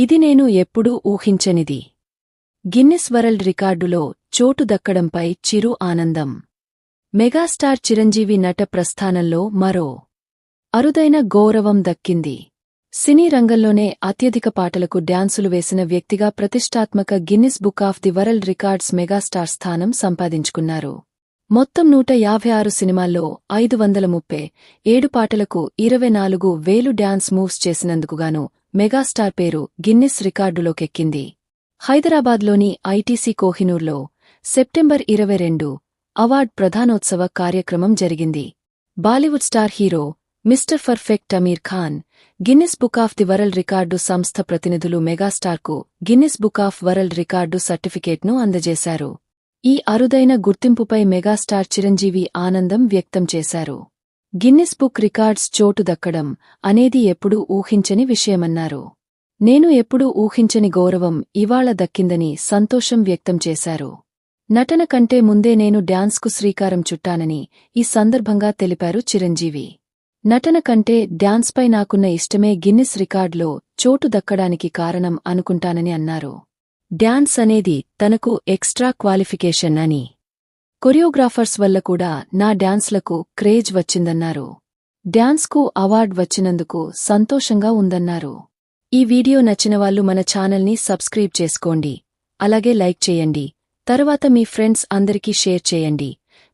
ఇది నేను ఎప్పుడూ ఊహించనిది. గిన్నిస్ వరల్డ్ రికార్డులో చోటు దక్కడంపై చిరు ఆనందం. మెగాస్టార్ చిరంజీవి నట ప్రస్థానంలో మరో అరుదైన గౌరవం దక్కింది. సినీ రంగంలోనే అత్యధిక పాటలకు డ్యాన్సులు వేసిన వ్యక్తిగా ప్రతిష్టాత్మక Guinness book of the world records megastar స్థానం సంపాదించుకున్నారు. మొత్తం నూట యాభై ఆరు సినిమాల్లో ఐదు వందల ముప్పై ఏడు పాటలకు ఇరవై నాలుగు వేలు డ్యాన్స్ మూవ్స్ చేసినందుకుగాను మెగాస్టార్ పేరు గిన్నిస్ రికార్డులోకెక్కింది. హైదరాబాద్లోని ఐటీసీ కోహినూర్లో సెప్టెంబర్ ఇరవై రెండు అవార్డ్ ప్రధానోత్సవ కార్యక్రమం జరిగింది. Bollywood star hero mister perfect Aamir Khan Guinness book of the world record సంస్థ ప్రతినిధులు మెగాస్టార్కు Guinness book of world record సర్టిఫికేట్ను అందజేశారు. ఈ అరుదైన గుర్తింపుపై మెగాస్టార్ చిరంజీవి ఆనందం వ్యక్తం చేశారు. గిన్నిస్ బుక్ రికార్డ్స్ చోటు దక్కడం అనేది ఎప్పుడూ ఊహించని విషయమన్నారు. నేను ఎప్పుడూ ఊహించని గౌరవం ఇవాళ దక్కిందని సంతోషం వ్యక్తం చేశారు. నటన కంటే ముందే నేను డ్యాన్స్కు శ్రీకారం చుట్టానని ఈ సందర్భంగా తెలిపారు చిరంజీవి. నటన కంటే డ్యాన్స్పై నాకున్న ఇష్టమే గిన్నిస్ రికార్డులో చోటు దక్కడానికి కారణం అనుకుంటానని అన్నారు. డ్యాన్స్ అనేది తనకు ఎక్స్ట్రా క్వాలిఫికేషన్ అని. కొరియోగ్రాఫర్స్ వల్ల కూడా నా డ్యాన్స్లకు క్రేజ్ వచ్చిందన్నారు. డ్యాన్స్కు అవార్డ్ వచ్చినందుకు సంతోషంగా ఉందన్నారు. ఈ వీడియో నచ్చిన వాళ్ళు మన ఛానల్ని సబ్స్క్రైబ్ చేసుకోండి. అలాగే లైక్ చేయండి. తర్వాత మీ ఫ్రెండ్స్ అందరికీ షేర్ చేయండి.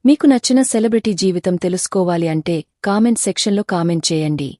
మీకు నచ్చిన సెలబ్రిటీ జీవితం తెలుసుకోవాలి అంటే కామెంట్ సెక్షన్లో కామెంట్ చేయండి.